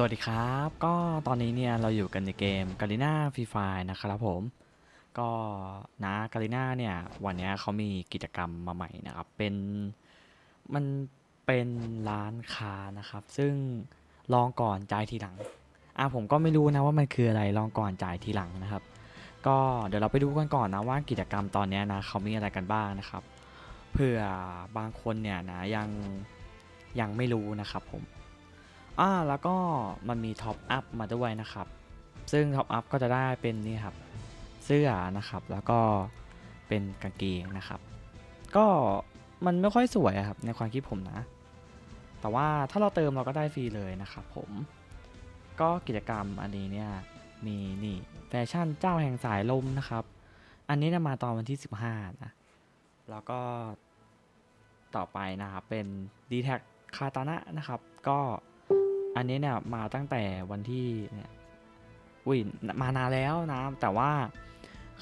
สวัสดีครับ ก็ตอนนี้เนี่ยเราอยู่กันในเกม g a r i n a Free Fire นะครับผม ก็นะ g a r i n a เนี่ยวันเนี้ยเขามีกิจกรรมมาใหม่นะครับ เป็นมันเป็นร้านค้านะครับ ซึ่งลองก่อนจ่ายทีหลัง อะผมก็ไม่รู้นะว่ามันคืออะไรลองก่อนจ่ายทีหลังนะครับ ก็เดี๋ยวเราไปดูกันก่อนนะว่ากิจกรรมตอนเนี้ยนะเขามีอะไรกันบ้างนะครับ เผื่อบางคนเนี่ยนะยังยังไม่รู้นะครับผม อ่าแล้วก็มันมีท็อปอัพมาด้วยนะครับ ซึ่งท็อปอัพก็จะได้เป็นนี่ครับเสื้อนะครับ แล้วก็เป็นกางเกงนะครับ ก็มันไม่ค่อยสวยครับในความคิดผมนะ แต่ว่าถ้าเราเติมเราก็ได้ฟรีเลยนะครับผม ก็กิจกรรมอันนี้เนี่ยมีนี่แฟชั่นเจ้าแห่งสายลมนะครับ อันนี้นะมาตอนวันที่ 15 นะ แล้วก็ต่อไปนะครับเป็น d t แทคาตานะนะครับ ก็ อันนี้เนี่ยมาตั้งแต่วันที่เนี่ยอุ้ยมานานแล้วนะ แต่ว่า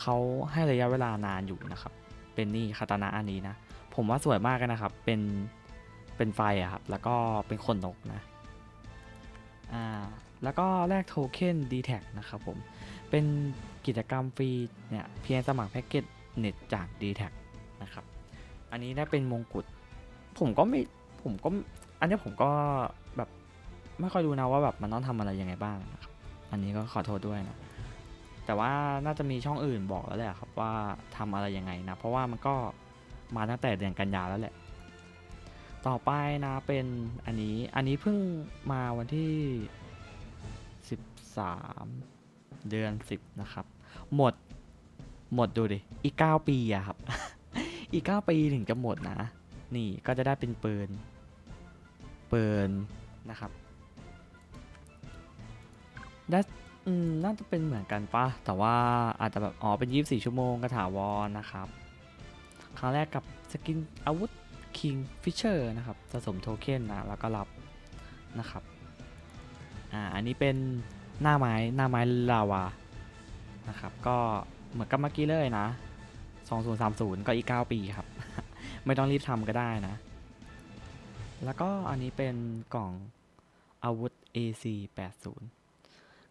เขาให้ระยะเวลานานอยู่นะครับ เป็นนี่คาตานะอันนี้นะ ผมว่าสวยมากเลยนะครับ เป็น เป็นไฟอะครับ แล้วก็เป็นขนนกนะ อ่า แล้วก็แลกโทเค็น d t แทนะครับผม เป็นกิจกรรมฟรีเนี่ยเพียงสมัครแพ็กเกจเน็ตจาก d t แทนะครับ อันนี้ได้เป็นมงกุฎ ผมก็ไม่ ผมก็ อันนี้ผมก็ ไม่ค่อยรู้นะว่าแบบมันต้องทำอะไรยังไงบ้างนะครับอันนี้ก็ขอโทษด้วยนะแต่ว่าน่าจะมีช่องอื่นบอกแล้วแหละครับว่าทำอะไรยังไงนะเพราะว่ามันก็มาตั้งแต่เดือนกันยาแล้วแหละ ต่อไปนะเป็นอันนี้อันนี้เพิ่งมาวันที่ 13 เดือน 10 นะครับ หมดหมดดูดิอีก 9 ปีอะครับ อีก 9 ปีถึงจะหมดนะ นี่ก็จะได้เป็นปืนปืนนะครับ ได้อืมน่าจะเป็นเหมือนกันปะแต่ว่าอาจจะแบบอ๋อเป็น 24 ชั่วโมงกระถาวรนะครับ ครั้งแรกกับสกินอาวุธ King Fisher นะครับสะสมโทเค็นนะแล้วก็รับนะครับอ่าอันนี้เป็นหน้าไม้หน้าไม้ลาวานะครับก็เหมือนกับเมื่อกี้เลยนะ 2030 ก็อีก 9 ปีครับ ไม่ต้องรีบทำก็ได้นะ แล้วก็อันนี้เป็นกล่องอาวุธ AC 80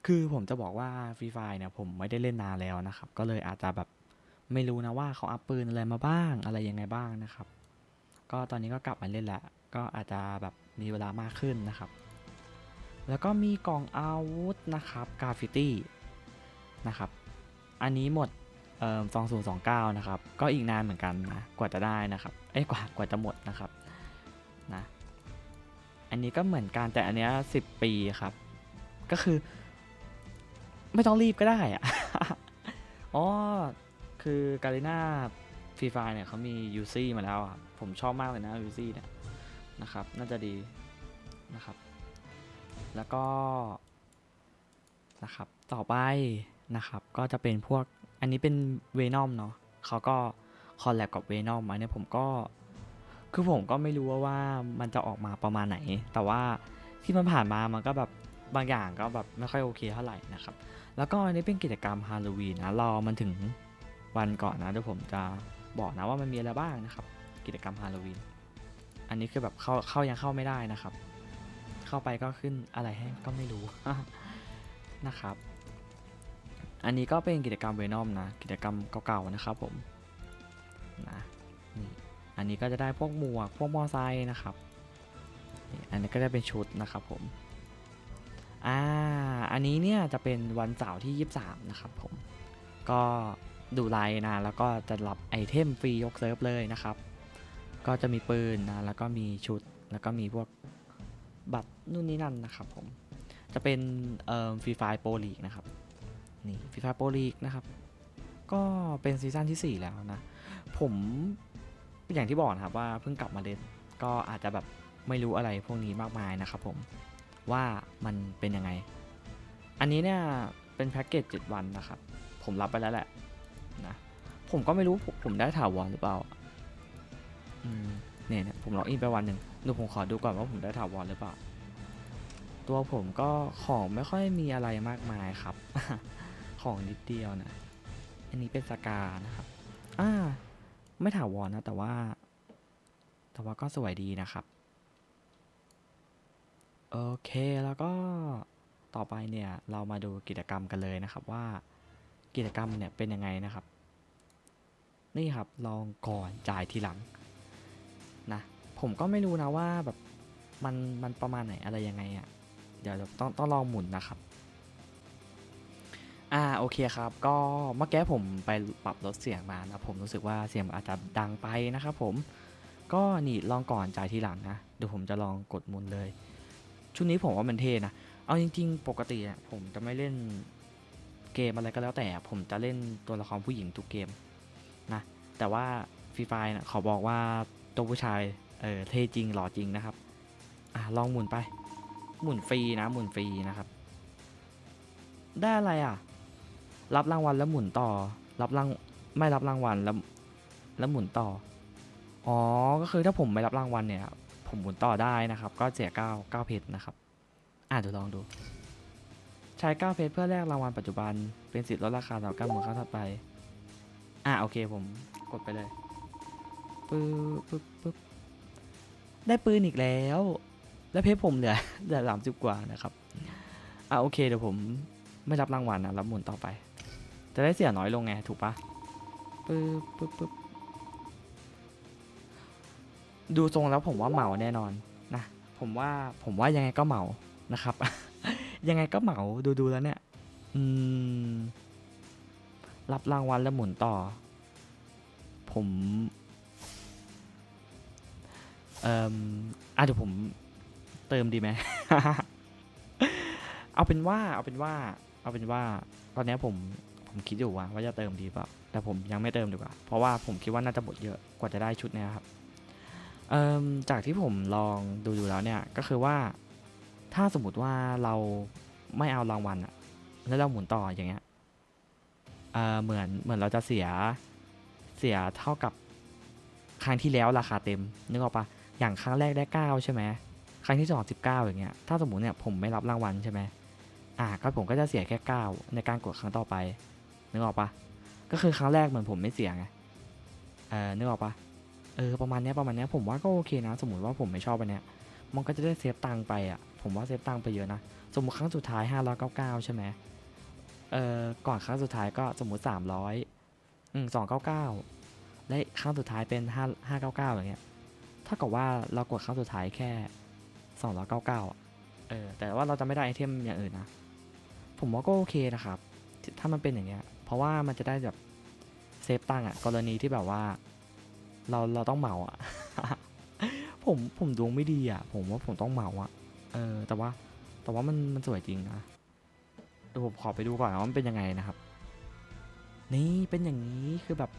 คือผมจะบอกว่าฟรีไฟเนี่ยผมไม่ได้เล่นนานแล้วนะครับ ก็เลยอาจจะแบบไม่รู้นะว่าเขาอัพปืนอะไรมาบ้างอะไรยังไงบ้างนะครับ ก็ตอนนี้ก็กลับมาเล่นแล้วก็อาจจะแบบมีเวลามากขึ้นนะครับ แล้วก็มีกล่องอาวุธนะครับกราฟิตี้นะครับ อันนี้หมดเอ่อ2029 นะครับ ก็อีกนานเหมือนกันนะ กว่าจะได้นะครับ เอ้ย กว่า กว่าจะหมดนะครับ นะ อันนี้ก็เหมือนกันแต่อันเนี้ย10 ปีครับ ก็คือ ไม่ต้องรีบก็ได้อะอ๋อ คือการีนาฟรีไฟเนี่ยเขามียูซี่มาแล้วอะผมชอบมากเลยนะยูซี่เนี่ยนะครับ น่าจะดีนะครับ แล้วก็นะครับ ต่อไปนะครับ ก็จะเป็นพวก อันนี้เป็นเวนอมเนาะเขาก็คอลแลบกับเวนอมอันนี้ผมก็ คือผมก็ไม่รู้ว่าว่ามันจะออกมาประมาณไหน แต่ว่าที่มันผ่านมามันก็แบบ บางอย่างก็แบบไม่ค่อยโอเคเท่าไหร่นะครับ แล้วก็อันนี้เป็นกิจกรรมฮาโลวีนนะรอมันถึงวันก่อนนะเดี๋ยวผมจะบอกนะว่ามันมีอะไรบ้างนะครับ กิจกรรมฮาโลวีนอันนี้คือแบบเข้าเข้ายังเข้าไม่ได้นะครับ เข้าไปก็ขึ้นอะไรให้ก็ไม่รู้นะครับ อันนี้ก็เป็นกิจกรรมเวนอมนะ กิจกรรมเก่าๆนะครับผมนะนี่อันนี้ก็จะได้พวกหมวกพวกมอไซค์นะครับอันนี้ก็จะเป็นชุดนะครับผม อ่า อันนี้เนี่ยจะเป็นวันเสาร์ที่ 23 นะครับผม ก็ดูไลน์นะ แล้วก็จะรับไอเทมฟรียกเซิร์ฟเลยนะครับ ก็จะมีปืนนะ แล้วก็มีชุด แล้วก็มีพวกบัตรนู่นนี่นั่นนะครับผม จะเป็นเอ่อฟรีไฟโปรลีกนะครับ นี่ฟรีไฟโปรลีกนะครับ ก็เป็นซีซั่นที่ 4 แล้วนะ ผมอย่างที่บอกนะครับว่าเพิ่งกลับมาเล่น ก็อาจจะแบบไม่รู้อะไรพวกนี้มากมายนะครับผม ว่ามันเป็นยังไง อันนี้เนี่ยเป็นแพ็กเกจ7วันนะครับ ผมรับไปแล้วแหละนะผมก็ไม่รู้ผมได้ถาวรหรือเปล่าอืมเนี่ยเนี่ยผมล็อกอินไปวันหนึ่งดูผมขอดูก่อนว่าผมได้ถาวรหรือเปล่า ตัวผมก็ของไม่ค่อยมีอะไรมากมายครับ ของนิดเดียวนะ อันนี้เป็นสกานะครับอ่าไม่ถาวรนะ แต่ว่า แต่ว่าก็สวยดีนะครับ โอเคแล้วก็ต่อไปเนี่ยเรามาดูกิจกรรมกันเลยนะครับว่ากิจกรรมเนี่ยเป็นยังไงนะครับ นี่ครับลองก่อนจ่ายทีหลังนะผมก็ไม่รู้นะว่าแบบมันมันประมาณไหนอะไรยังไงอะ่ะเดี๋ยวต้องต้องลองหมุนนะครับอ่าโอเคครับก็เมื่อกี้ผมไปปรับลดเสียงมานะผมรู้สึกว่าเสียงอาจจะดังไปนะครับผมก็นี่ลองก่อนจ่ายทีหลังนะเดี๋ยวผมจะลองกดหมุนเลย ชุดนี้ผมว่ามันเท่นะ เอาจริง ๆ ปกติอะผมจะไม่เล่นเกมอะไรก็แล้วแต่ ผมจะเล่นตัวละครผู้หญิงทุกเกมนะ แต่ว่าฟรีไฟนะขาบอกว่าตัวผู้ชายเออเท่จริงหล่อจริงนะครับ อะลองหมุนไป หมุนฟรีนะหมุนฟรีนะครับ ได้อะไรอะ รับรางวัลแล้วหมุนต่อ รับรางไม่รับรางวัลแล้วแล้วหมุนต่อ อ๋อ ก็คือถ้าผมไม่รับรางวัลเนี่ย ผมหมุนต่อได้นะครับ ก็เสีย9 9เพชรนะครับอะเดี๋ยวลองดู ใช้9เพชรเพื่อแลกรางวัลปัจจุบัน เป็นสิทธิ์ลดราคาต่อการหมุนครั้งถัดไป อะโอเคผมกดไปเลยปึ๊บปึ๊บปึ๊บได้ปืนอีกแล้ว แล้วเพชรผมเหลือเหลือสามสิบกว่านะครับอะโอเคเดี๋ยวผมไม่รับรางวัลนะรับหมุนต่อไป จะได้เสียน้อยลงไงถูกปะปึ๊บปึ๊บปึ๊บ ดูทรงแล้วผมว่าเหมาแน่นอนนะผมว่าผมว่ายังไงก็เหมานะครับ ยังไงก็เหมาดูดูแล้วเนี่ยอืมรับรางวัลแล้วหมุนต่อ ผมเอ่มอะเดี๋ยวผมเติมดีไหมเอาเป็นว่าเอาเป็นว่า เอาเป็นว่า ตอนนี้ผมผมคิดอยู่ว่าว่าจะเติมดีเปล่าแต่ผมยังไม่เติมดีกว่า เพราะว่าผมคิดว่าน่าจะหมดเยอะกว่าจะได้ชุดเนี้ยครับ เอ่มจากที่ผมลองดูดูแล้วเนี่ยก็คือว่าถ้าสมมติว่าเราไม่เอารางวัลอะแล้วเราหมุนต่ออย่างเงี้ยเอ่อเหมือนเหมือนเราจะเสียเสียเท่ากับครั้งที่แล้วราคาเต็มนึกออกปะอย่างครั้งแรกได้เก้าใช่ไหมครั้งที่สองสิบเก้าอย่างเงี้ยถ้าสมมติเนี่ยผมไม่รับรางวัลใช่ไหมอ่าก็ผมก็จะเสียแค่เก้าในการกดครั้งต่อไปนึกออกปะก็คือครั้งแรกเหมือนผมไม่เสียไงเออนึกออกปะ เออประมาณเนี้ยประมาณเนี้ยผมว่าก็โอเคนะ สมมติว่าผมไม่ชอบอันเนี้ยมันก็จะได้เซฟตังค์ไปอะผมว่าเซฟตังค์ไปเยอะนะ สมมติครั้งสุดท้ายห้าร้อยเก้าเก้าใช่ไหมเออก่อนครั้งสุดท้ายก็สมมติ 300อืม299 และครั้งสุดท้ายเป็น 5 599 อย่างเงี้ยถ้ากับว่าเรากดครั้งสุดท้ายแค่ 299อะเออแต่ว่าเราจะไม่ได้ไอเทมอย่างอื่นนะ ผมว่าก็โอเคนะครับ ถ้ามันเป็นอย่างเงี้ย เพราะว่ามันจะได้แบบเซฟตังค์อะกรณีที่แบบว่า เราเราต้องเหมาอะผมผมดวงไม่ดีอะผมว่าผมต้องเหมาอะเออ แต่ว่าแต่ว่ามันมันสวยจริงนะเดี๋ยวผมขอไปดูก่อนว่ามันเป็นยังไงนะครับ นี่เป็นอย่างนี้คือแบบ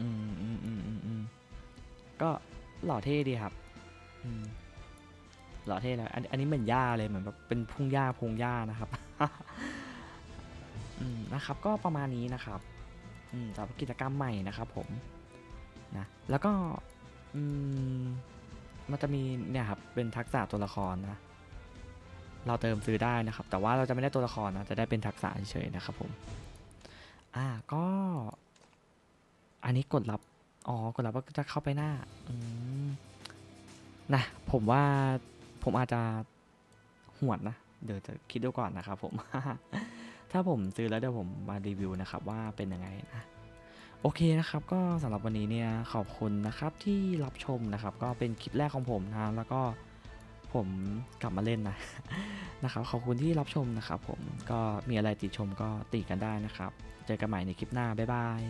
อืมอืมอืมอืมอืมก็หล่อเท่ดีครับ อืมหล่อเท่แล้วอันอันนี้เหมือนหญ้าเลยเหมือนแบบเป็นพุ่งหญ้าพงหญ้านะครับอืมนะครับ ก็ประมาณนี้นะครับ อืมสำหรับกิจกรรมใหม่นะครับผม นะแล้วก็อืมมันจะมีเนี่ยครับเป็นทักษะตัวละครนะเราเติมซื้อได้นะครับ แต่ว่าเราจะไม่ได้ตัวละครนะจะได้เป็นทักษะเฉยๆนะครับผมอ่าก็ อันนี้กดรับอ๋อกดรับก็จะเข้าไปหน้าอืมนะผมว่าผมอาจจะหวดนะเดี๋ยวจะคิดดูก่อนนะครับผม ถ้าผมซื้อแล้วเดี๋ยวผมมารีวิวนะครับว่าเป็นยังไงนะ โอเคนะครับก็สำหรับวันนี้เนี่ยขอบคุณนะครับที่รับชมนะครับก็เป็นคลิปแรกของผมนะแล้วก็ผมกลับมาเล่นนะนะครับขอบคุณที่รับชมนะครับผมก็มีอะไรติชมก็ติกันได้นะครับ เจอกันใหม่ในคลิปหน้าบ๊ายบาย